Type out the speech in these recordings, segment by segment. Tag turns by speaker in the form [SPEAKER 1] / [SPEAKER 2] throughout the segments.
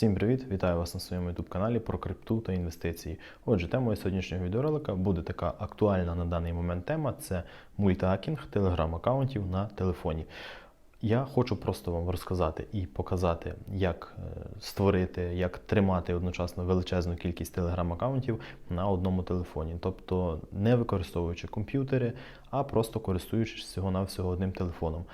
[SPEAKER 1] Всім привіт! Вітаю вас на своєму youtube каналі про крипту та інвестиції. Отже, темою сьогоднішнього відеоролика буде така актуальна на даний момент тема: це мультihacking телеграм-аккаунтів на телефоні. Я хочу просто вам розказати і показати, як е, створити, як тримати одночасно величезну кількість телеграм-аккаунтів на одному телефоні, тобто не використовуючи комп'ютери, а просто користуючись всього-навсього одним телефоном.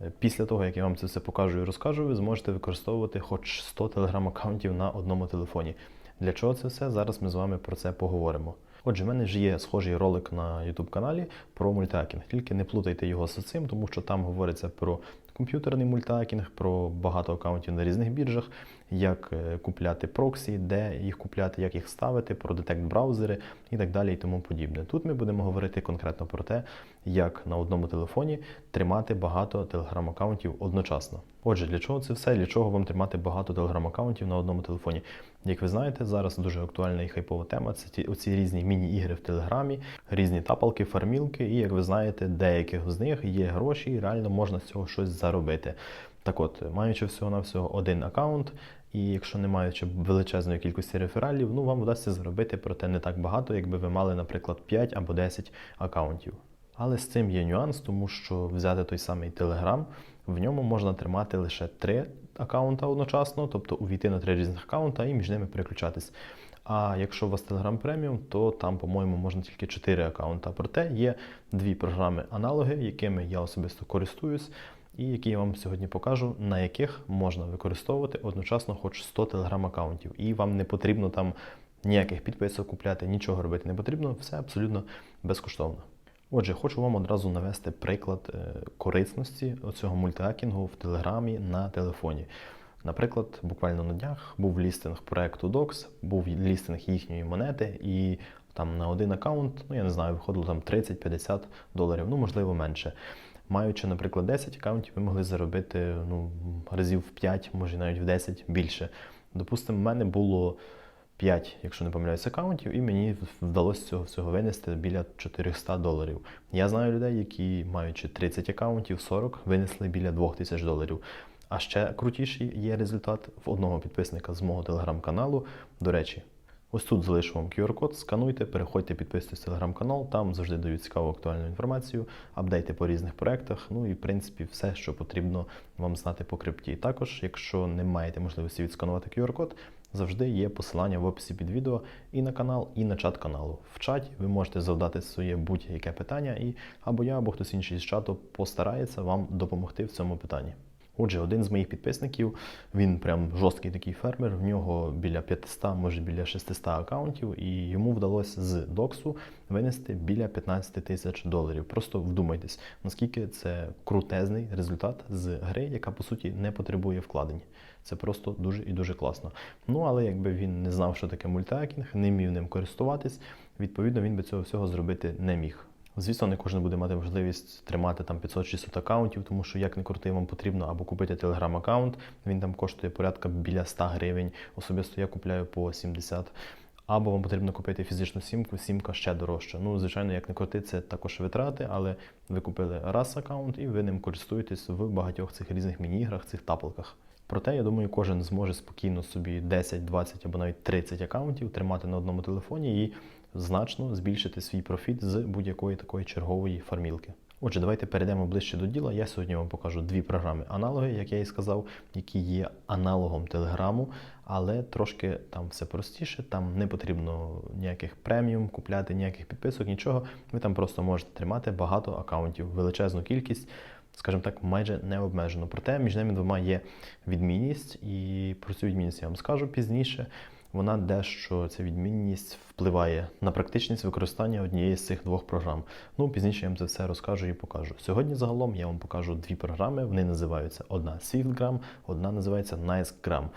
[SPEAKER 1] Е, Після того, як я вам це все покажу і розкажу, ви зможете використовувати хоч 100 телеграм-аккаунтів на одному телефоні. Для чого це все? Зараз ми з вами про це поговоримо. Отже, в мене ж є схожий ролик на YouTube каналі про мультиакінг. Тільки не плутайте його з цим, тому що там говориться про комп'ютерний мультиакінг, про багато аккаунтів на різних біржах, як е, купляти проксі, де їх купляти, як їх ставити, про детект браузери і так далі і тому подібне. Тут ми будемо говорити конкретно про те, як на одному телефоні тримати багато телеграм-аккаунтів одночасно. Отже, для чого це все? Для чого вам тримати багато телеграм-аккаунтів на одному телефоні? Як ви знаєте, зараз дуже актуальна і хайпова тема це ті оці різні міні-ігри в Телеграмі, різні тапалки, фармілки, і як ви знаєте, деяких з них є гроші, і реально можна з цього щось заробити. Так от, маючи всього-навсього один аккаунт, і якщо не маючи величезної кількості рефералів, ну вам вдасться заробити, проте не так багато, якби ви мали, наприклад, 5 або 10 аккаунтів. Але з цим є нюанс, тому що взяти той самий Telegram, в ньому можна тримати лише три аккаунта одночасно, тобто увійти на три різних аккаунта і між ними переключатись. А якщо у вас Telegram Premium, то там, по-моєму, можна тільки 4 аккаунта. Проте є дві програми-аналоги, якими я особисто користуюсь, і які я вам сьогодні покажу, на яких можна використовувати одночасно хоч 100 Telegram-аккаунтів. І вам не потрібно там ніяких підписок купляти, нічого робити не потрібно, все абсолютно безкоштовно. Отже, хочу вам одразу навести приклад е, корисності цього мультиакінгу в Телеграмі на телефоні. Наприклад, буквально на днях був лістинг проекту Docs, був лістинг їхньої монети, і там на один аккаунт, ну я не знаю, виходило там 30-50 доларів, ну можливо менше. Маючи, наприклад, 10 аккаунтів, ви могли заробити ну, разів в 5, може навіть в 10 більше. Допустимо, в мене було 5, якщо не помиляюсь, аккаунтів, і мені вдалося цього всього винести біля 400 доларів. Я знаю людей, які, маючи 30 аккаунтів, 40, винесли біля 2000 доларів. А ще крутіший є результат в одного підписника з мого телеграм-каналу. До речі, ось тут залишу вам QR-код, скануйте, переходьте, підписуйтесь в телеграм-канал, там завжди дають цікаву актуальну інформацію, апдейти по різних проектах, ну і в принципі все, що потрібно вам знати по крипті. Також, якщо не маєте можливості відсканувати QR-код, завжди є посилання в описі під відео і на канал, і на чат каналу. В чаті ви можете завдати своє будь-яке питання, і або я, або хтось інший з чату постарається вам допомогти в цьому питанні. Отже, один з моїх підписників, він прям жорсткий такий фермер, в нього біля 500, може біля 600 аккаунтів, і йому вдалося з доксу винести біля 15 тисяч доларів. Просто вдумайтесь, наскільки це крутезний результат з гри, яка по суті не потребує вкладень. Це просто дуже і дуже класно. Ну але якби він не знав, що таке мультиакінг, не міг ним користуватись, відповідно він би цього всього зробити не міг. Звісно, не кожен буде мати можливість тримати там 500-600 аккаунтів, тому що як не крути, вам потрібно або купити телеграм-аккаунт, він там коштує порядка біля 100 гривень. Особисто я купляю по 70. Або вам потрібно купити фізичну сімку, сімка ще дорожча. Ну, звичайно, як не крути, це також витрати, але ви купили раз аккаунт і ви ним користуєтесь в багатьох цих різних міні-іграх, цих тапалках. Проте, я думаю, кожен зможе спокійно собі 10, 20 або навіть 30 аккаунтів тримати на одному телефоні і значно збільшити свій профіт з будь-якої такої чергової фармілки. Отже, давайте перейдемо ближче до діла. Я сьогодні вам покажу дві програми-аналоги, як я і сказав, які є аналогом Телеграму, але трошки там все простіше, там не потрібно ніяких преміум купляти, ніяких підписок, нічого. Ви там просто можете тримати багато аккаунтів, величезну кількість, скажімо так, майже не обмежено. Проте між ними двома є відмінність, і про цю відмінність я вам скажу пізніше вона дещо ця відмінність впливає на практичність використання однієї з цих двох програм. Ну, пізніше я вам це все розкажу і покажу. Сьогодні загалом я вам покажу дві програми. Вони називаються одна SwiftGram, одна називається NiceGram.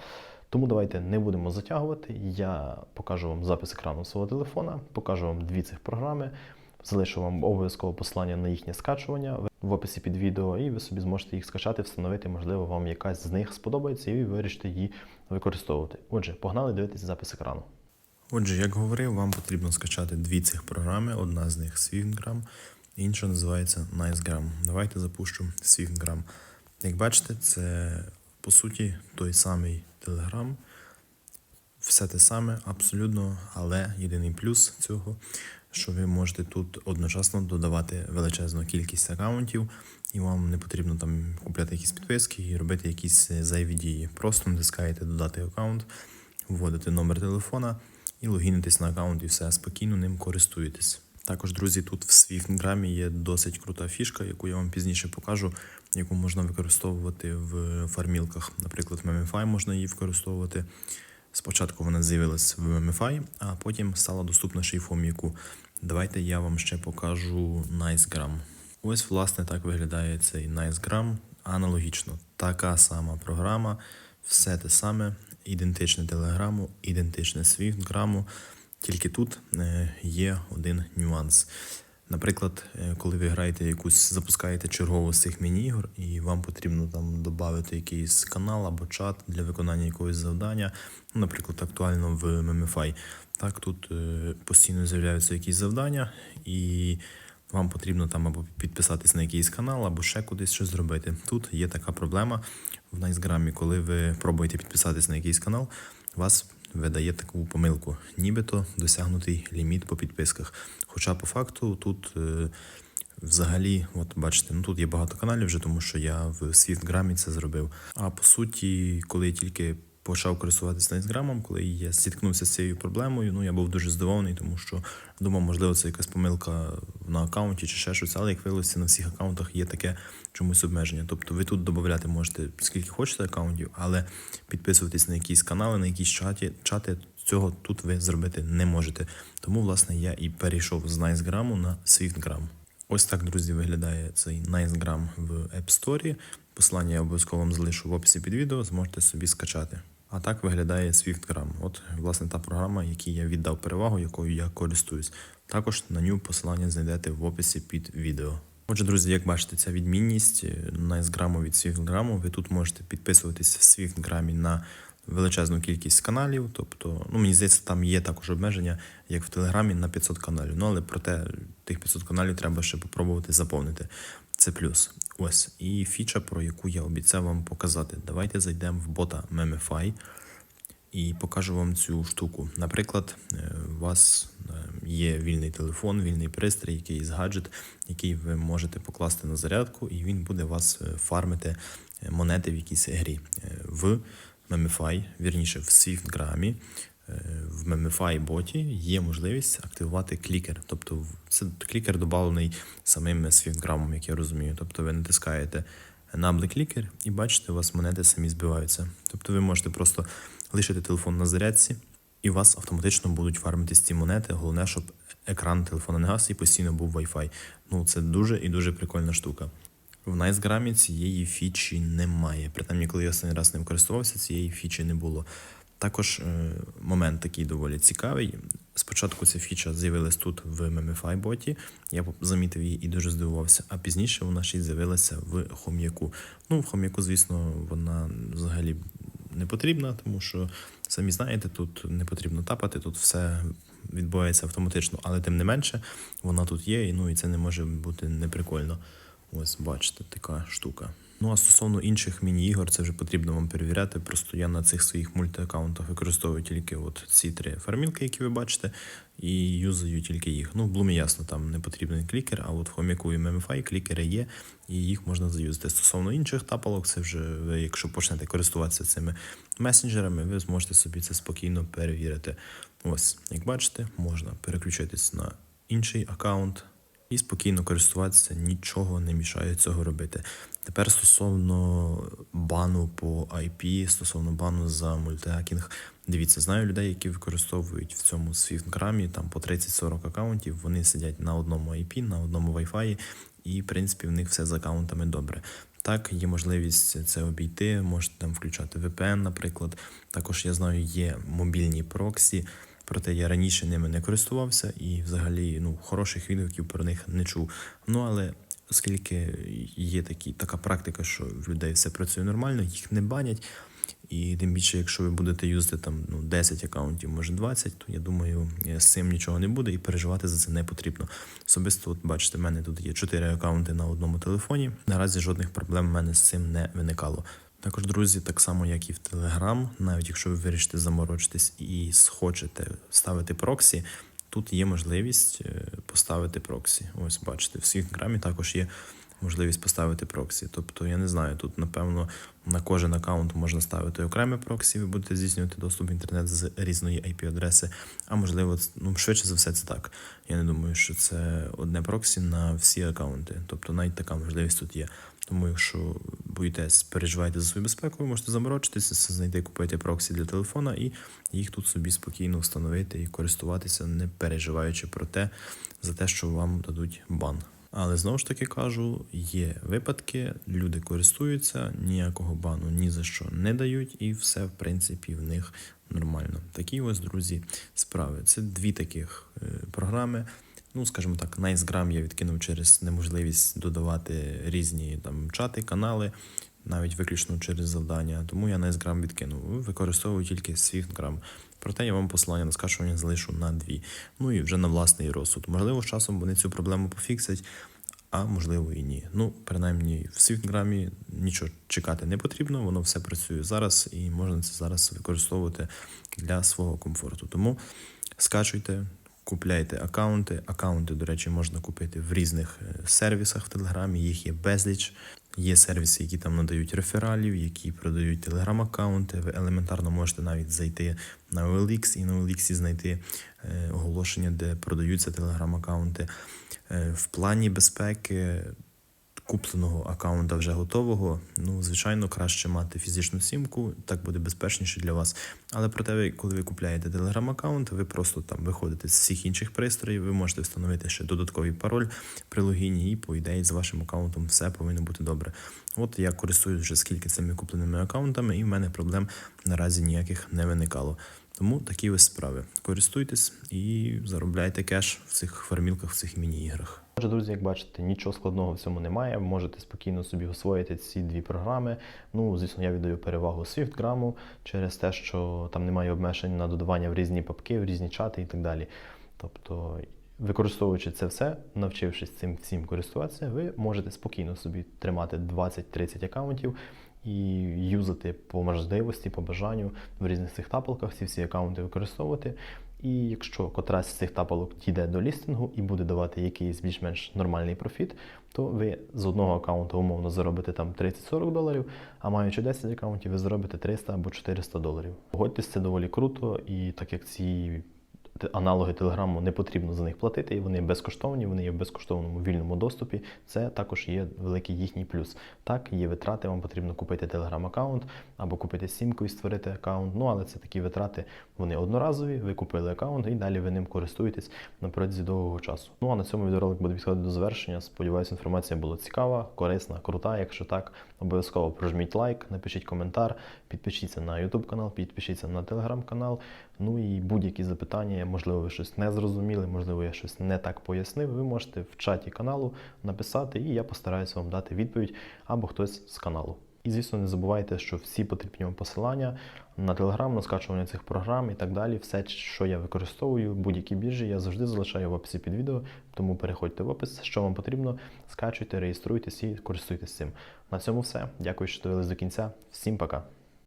[SPEAKER 1] Тому давайте не будемо затягувати. Я покажу вам запис екрану свого телефона, покажу вам дві цих програми. Залишу вам обов'язково посилання на їхнє скачування в описі під відео, і ви собі зможете їх скачати, встановити, можливо, вам якась з них сподобається, і ви вирішите її використовувати. Отже, погнали дивитися запис екрану.
[SPEAKER 2] Отже, як говорив, вам потрібно скачати дві цих програми. Одна з них SwiftGram, інша називається NiceGram. Давайте запущу SwiftGram. Як бачите, це по суті той самий Telegram, все те саме, абсолютно, але єдиний плюс цього, що ви можете тут одночасно додавати величезну кількість акаунтів, і вам не потрібно там купляти якісь підписки і робити якісь е, зайві дії. Просто натискаєте додати акаунт, вводите номер телефона і логінитесь на акаунт, і все спокійно ним користуєтесь. Також, друзі, тут в Свіфтграмі є досить крута фішка, яку я вам пізніше покажу, яку можна використовувати в фармілках. Наприклад, в MMFI можна її використовувати. Спочатку вона з'явилась в MMFI, а потім стала доступна Хом'яку. Давайте я вам ще покажу NiceGram. Ось, власне, так виглядає цей NiceGram. Аналогічно, така сама програма, все те саме, ідентичне Телеграму, ідентичне SwiftGramу. Тільки тут е, є один нюанс. Наприклад, е, коли ви граєте якусь, запускаєте чергову з цих міні-ігор, і вам потрібно там додати якийсь канал або чат для виконання якогось завдання, ну, наприклад, актуально в MMFI. Так, тут е, постійно з'являються якісь завдання, і вам потрібно там або підписатись на якийсь канал, або ще кудись щось зробити. Тут є така проблема в Найсграмі, коли ви пробуєте підписатись на якийсь канал, вас видає таку помилку, нібито досягнутий ліміт по підписках. Хоча по факту тут е, взагалі, от бачите, ну тут є багато каналів вже, тому що я в Свіфтграмі це зробив. А по суті, коли я тільки почав користуватися Найсграмом, коли я зіткнувся з цією проблемою, ну я був дуже здивований, тому що думав, можливо, це якась помилка на аккаунті чи ще щось, але як виявилося, на всіх аккаунтах є таке чомусь обмеження. Тобто ви тут додати можете скільки хочете аккаунтів, але підписуватись на якісь канали, на якісь чаті, чати, цього тут ви зробити не можете. Тому, власне, я і перейшов з Найсграму на SwiftGram. Ось так, друзі, виглядає цей Найсграм в App Store. Посилання я обов'язково вам залишу в описі під відео, зможете собі скачати. А так виглядає SwiftGram. От, власне, та програма, якій я віддав перевагу, якою я користуюсь. Також на ню посилання знайдете в описі під відео. Отже, друзі, як бачите, ця відмінність е, Найсграму від SwiftGram, ви тут можете підписуватись в SwiftGram на величезну кількість каналів. Тобто, ну мені здається, там є також обмеження, як в Телеграмі, на 500 каналів. Ну але проте тих 500 каналів треба ще попробувати заповнити. Це плюс. Ось і фіча, про яку я обіцяв вам показати. Давайте зайдемо в бота Memify і покажу вам цю штуку. Наприклад, е, у вас е, є вільний телефон, вільний пристрій, якийсь гаджет, який ви можете покласти на зарядку, і він буде вас е, фармити монети в якійсь грі. В Memify, вірніше, в е, в Memify боті є можливість активувати клікер. Тобто це клікер додавлений самим SwiftGram, як я розумію. Тобто ви натискаєте Enable клікер і бачите, у вас монети самі збиваються. Тобто ви можете просто лишити телефон на зарядці, і у вас автоматично будуть фармитись ці монети. Головне, щоб екран телефона не гас і постійно був Wi-Fi. Ну це дуже і дуже прикольна штука. В Найсграмі цієї фічі немає. Принаймні, коли я останній раз ним користувався, цієї фічі не було. Також е, момент такий доволі цікавий. Спочатку ця фіча з'явилась тут в MMFI боті, я замітив її і дуже здивувався. А пізніше вона ще й з'явилася в хом'яку. Ну, в хом'яку, звісно, вона взагалі не потрібна, тому що самі знаєте, тут не потрібно тапати, тут все відбувається автоматично, але тим не менше, вона тут є, і ну і це не може бути неприкольно. Ось бачите, така штука. Ну а стосовно інших міні-ігор, це вже потрібно вам перевіряти. Просто я на цих своїх мультиаккаунтах використовую тільки от ці три фармілки, які ви бачите, і юзаю тільки їх. Ну, в Блумі ясно, там не потрібен клікер, а от в Хоміку і MMFI клікери є, і їх можна заюзати. Стосовно інших тапалок, це вже ви, якщо почнете користуватися цими месенджерами, ви зможете собі це спокійно перевірити. Ось, як бачите, можна переключитись на інший аккаунт і спокійно користуватися, нічого не мішає цього робити. Тепер стосовно бану по IP, стосовно бану за мультиакінг, дивіться, знаю людей, які використовують в цьому SwiftGramі там по 30-40 аккаунтів, вони сидять на одному IP, на одному Wi-Fi, і в принципі в них все з аккаунтами добре. Так, є можливість це обійти, можете там включати VPN, наприклад. Також я знаю, є мобільні проксі, проте я раніше ними не користувався і взагалі ну, хороших відгуків про них не чув. Ну але оскільки є такі, така практика, що в людей все працює нормально, їх не банять. І тим більше, якщо ви будете юзати там ну, 10 аккаунтів, може 20, то я думаю, е, з цим нічого не буде і переживати за це не потрібно. Особисто, от бачите, в мене тут є 4 аккаунти на одному телефоні. Наразі жодних проблем в мене з цим не виникало. Також, друзі, так само, як і в Telegram, навіть якщо ви вирішите заморочитись і схочете ставити проксі, тут є можливість е, поставити проксі. Ось бачите, в Свінграмі також є можливість поставити проксі. Тобто, я не знаю, тут, напевно, на кожен аккаунт можна ставити окреме проксі, ви будете здійснювати доступ в інтернет з різної IP-адреси, а можливо, ну, швидше за все, це так. Я не думаю, що це одне проксі на всі аккаунти. Тобто навіть така можливість тут є. Тому, якщо боїтесь, переживаєте за свою безпеку, ви можете заморочитися, знайти, купити проксі для телефона і їх тут собі спокійно встановити і користуватися, не переживаючи про те, за те, що вам дадуть бан. Але знову ж таки кажу, є випадки, люди користуються, ніякого бану ні за що не дають, і все, в принципі, в них нормально. Такі ось, друзі, справи. Це дві таких е, програми. Ну, скажімо так, Найсграм я відкинув через неможливість додавати різні там чати, канали, навіть виключно через завдання. Тому я Найсграм відкинув. Використовую тільки SwiftGram. Проте я вам посилання на скачування залишу на дві. Ну і вже на власний розсуд. Можливо, з часом вони цю проблему пофіксять, а можливо і ні. Ну, принаймні, в SwiftGram нічого чекати не потрібно, воно все працює зараз і можна це зараз використовувати для свого комфорту. Тому скачуйте, купляйте аккаунти. Аккаунти, до речі, можна купити в різних е, сервісах в Телеграмі, їх є безліч. Є сервіси, які там надають рефералів, які продають телеграм-аккаунти. Ви елементарно можете навіть зайти на OLX і на OLX знайти е, оголошення, де продаються телеграм-аккаунти. Е, в плані безпеки купленого аккаунта вже готового, ну, звичайно, краще мати фізичну сімку, так буде безпечніше для вас. Але проте, коли ви купляєте телеграм-аккаунт, ви просто там виходите з всіх інших пристроїв, ви можете встановити ще додатковий пароль при логіні, і по ідеї з вашим аккаунтом все повинно бути добре. От я користуюсь вже скільки цими купленими аккаунтами, і в мене проблем наразі ніяких не виникало. Тому такі ось справи. Користуйтесь і заробляйте кеш в цих фармілках, в цих міні-іграх.
[SPEAKER 1] Отже, друзі, як бачите, нічого складного в цьому немає. Можете спокійно собі освоїти ці дві програми. Ну, звісно, я віддаю перевагу SwiftGram через те, що там немає обмежень на додавання в різні папки, в різні чати і так далі. Тобто, використовуючи це все, навчившись цим всім користуватися, ви можете спокійно собі тримати 20-30 аккаунтів і юзати по можливості, по бажанню в різних цих тапалках ці всі аккаунти використовувати. І якщо котрась з цих тапалок дійде до лістингу і буде давати якийсь більш-менш нормальний профіт, то ви з одного аккаунту умовно заробите там 30-40 доларів, а маючи 10 аккаунтів, ви заробите 300 або 400 доларів. Погодьтесь, це доволі круто, і так як ці аналоги Телеграму не потрібно за них платити, і вони безкоштовні, вони є в безкоштовному вільному доступі. Це також є великий їхній плюс. Так, є витрати, вам потрібно купити телеграм-аккаунт або купити сімку і створити аккаунт. Ну але це такі витрати, вони одноразові. Ви купили аккаунт і далі ви ним користуєтесь на протязі довгого часу. Ну а на цьому відеоролик буде підходити до завершення. Сподіваюся, інформація була цікава, корисна, крута. Якщо так, обов'язково прожміть лайк, напишіть коментар, підпишіться на YouTube канал, підпишіться на Telegram канал. Ну і будь-які запитання, можливо, ви щось не зрозуміли, можливо, я щось не так пояснив. Ви можете в чаті каналу написати, і я постараюся вам дати відповідь або хтось з каналу. І звісно, не забувайте, що всі потрібні вам посилання на телеграм, на скачування цих програм і так далі. Все, що я використовую, будь-які біржі, я завжди залишаю в описі під відео. Тому переходьте в опис, що вам потрібно, скачуйте, реєструйтесь і користуйтесь цим. На цьому все. Дякую, що дивились до кінця. Всім пока.